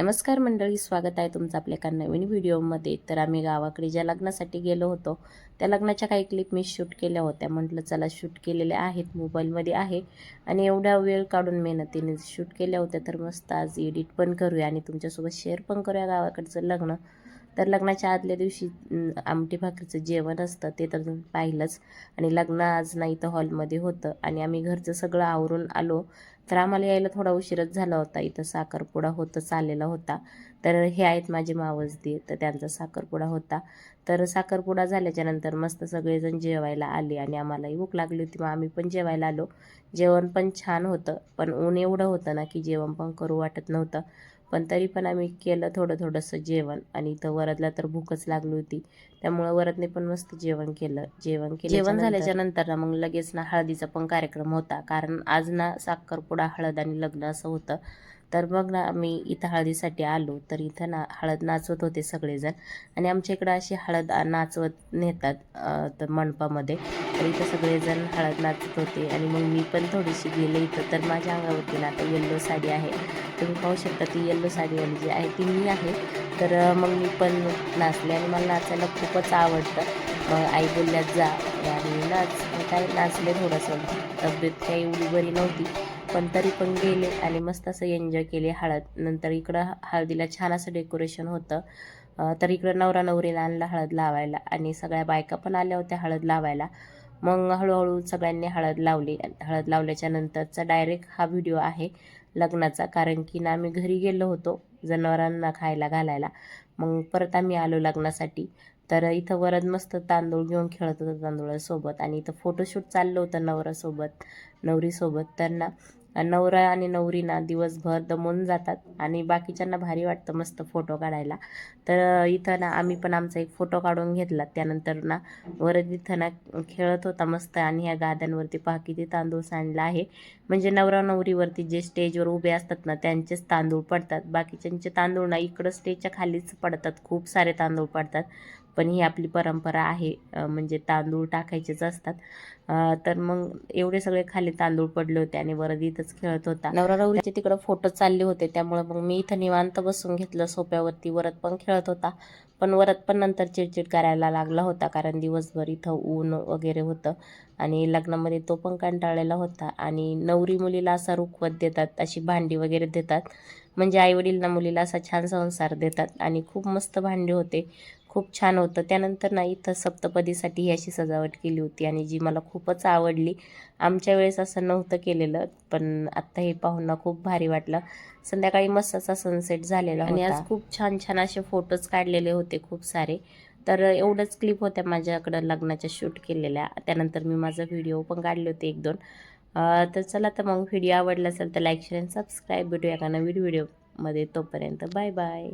नमस्कार मंडळी स्वागत आहे तुमचं आपल्या एका नवीन व्हिडिओमध्ये. तर आम्ही गावाकडे ज्या लग्नासाठी गेलो होतो त्या लग्नाच्या काही क्लिप मी शूट केल्या होत्या. म्हटलं चला शूट केलेल्या आहेत मोबाईलमध्ये आहे. आणि एवढा वेळ काढून मेहनतीने शूट केल्या होत्या. तर मस्त आज एडिट पण करूया आणि तुमच्यासोबत शेअर पण करूया गावाकडचं लग्न. तर लग्नाच्या आदल्या दिवशी आमटी भाकरीचं जेवण असतं ते तर तुम्ही पाहिलंच. आणि लग्न आज नाही तर हॉलमध्ये होतं. आणि आम्ही घरचं सगळं आवरून आलो. तर आम्हाला यायला थोडा उशीरच झाला होता. इथं साखरपुडा होतं आलेला होता. तर हे आहेत माझे मावस दे तर त्यांचा साखरपुडा होता. तर साखरपुडा झाल्याच्यानंतर मस्त सगळेजण जेवायला आले आणि आम्हालाही भूक लागली होती. मग आम्ही पण जेवायला आलो. जेवण पण छान होतं पण ऊन एवढं होतं ना की जेवण पण करू वाटत नव्हतं. पण तरी पण आम्ही केलं थोडं थोडंसं जेवण आणि इथं वरदला तर भूकच लागली होती. त्यामुळं वरदने पण मस्त जेवण केलं. जेवण केलं जेवण झाल्याच्यानंतर ना मग लगेच ना हळदीचा पण कार्यक्रम होता. कारण आज ना साखरपुडा हळद आणि लग्न असं होतं. तर मग ना आम्ही इथं हळदीसाठी आलो. तर इथं ना हळद नाचवत होते सगळेजण. आणि आमच्या इकडं अशी हळद नाचवत नेतात तर मंडपामध्ये. तर इथं सगळेजण हळद नाचत होते. आणि मग मी पण थोडीशी गेले इथं. तर माझ्या अंगावरती ना आता येल्लो साडी आहे. तुम्ही पाहू शकता ती येल्लो साडीवाली जी आहे ती मी आहे. तर मग मी पण नाचले आणि मला नाचायला खूपच आवडतं. मग आई बोलल्यात जा. आणि नाच काय नाचले थोडंसं. तब्येत काही एवढी बरी नव्हती. पण तरी पण गेले आणि मस्त असं एन्जॉय केले हळद. नंतर इकडं हळदीला छान असं डेकोरेशन होतं. तर इकडं नवरा नवरीला आणला हळद लावायला आणि सगळ्या बायका पण आल्या होत्या हळद लावायला. मग हळूहळू सगळ्यांनी हळद लावली. हळद लावल्याच्या नंतरचा डायरेक्ट हा व्हिडिओ आहे लग्नाचा. कारण की ना आम्ही घरी गेलो होतो जनावरांना खायला घालायला. मग परत आम्ही आलो लग्नासाठी. तर इथं वरद मस्त तांदूळ घेऊन खेळत होतं तांदूळासोबत. आणि इथं फोटोशूट चाललं होतं नवरासोबत नवरीसोबत. तर ना नवरा आणि नवरीना दिवसभर दमून जातात आणि बाकीच्यांना भारी वाटतं मस्त फोटो काढायला. तर इथं ना आम्ही पण आमचा एक फोटो काढून घेतला. त्यानंतर ना वरद इथं ना खेळत होता मस्त आणि ह्या गाद्यांवरती पहा किती तांदूळ सांडला आहे. म्हणजे नवरा नवरीवरती जे स्टेजवर उभे असतात ना त्यांचेच तांदूळ पडतात. बाकीच्यांचे तांदूळ ना इकडं स्टेजच्या खालीच पडतात. खूप सारे तांदूळ पडतात. पण ही आपली परंपरा आहे म्हणजे तांदूळ टाकायचेच असतात. तर मग एवढे सगळे खाली तांदूळ पडले होते आणि वरद इथंच खेळत होता. नवरा नवरीचे तिकडं फोटो चालले होते त्यामुळे मग मी इथं निवांत बसून घेतलं सोप्यावरती. वरद पण खेळत होता. पण वरद पण नंतर चिडचिड करायला लागला होता कारण दिवसभर इथं ऊन वगैरे होतं. आणि लग्नामध्ये तो पण कंटाळलेला होता. आणि नवरी मुलीला असा रुखवत देतात अशी भांडी वगैरे देतात. म्हणजे आईवडील ना मुलीला असा छान संसार देतात आणि खूप मस्त भांडी होते खूप छान होतं. त्यानंतर ना इथं सप्तपदीसाठी ही अशी सजावट केली होती आणि जी मला खूपच आवडली. आमच्या वेळेस असं नव्हतं केलेलं पण आत्ता हे पाहून खूप भारी वाटलं. संध्याकाळी मस्त असा सनसेट झालेला आणि आज खूप छान छान असे फोटोज काढलेले होते खूप सारे. तर एवढंच क्लिप होत्या माझ्याकडं लग्नाच्या शूट केलेल्या. त्यानंतर मी माझा व्हिडिओ पण काढले होते एक दोन. तर चला तर मग व्हिडिओ आवडला असेल तर लाईक शेअर आणि सबस्क्राईब भेटूया का नवीन व्हिडिओमध्ये. तोपर्यंत बाय बाय.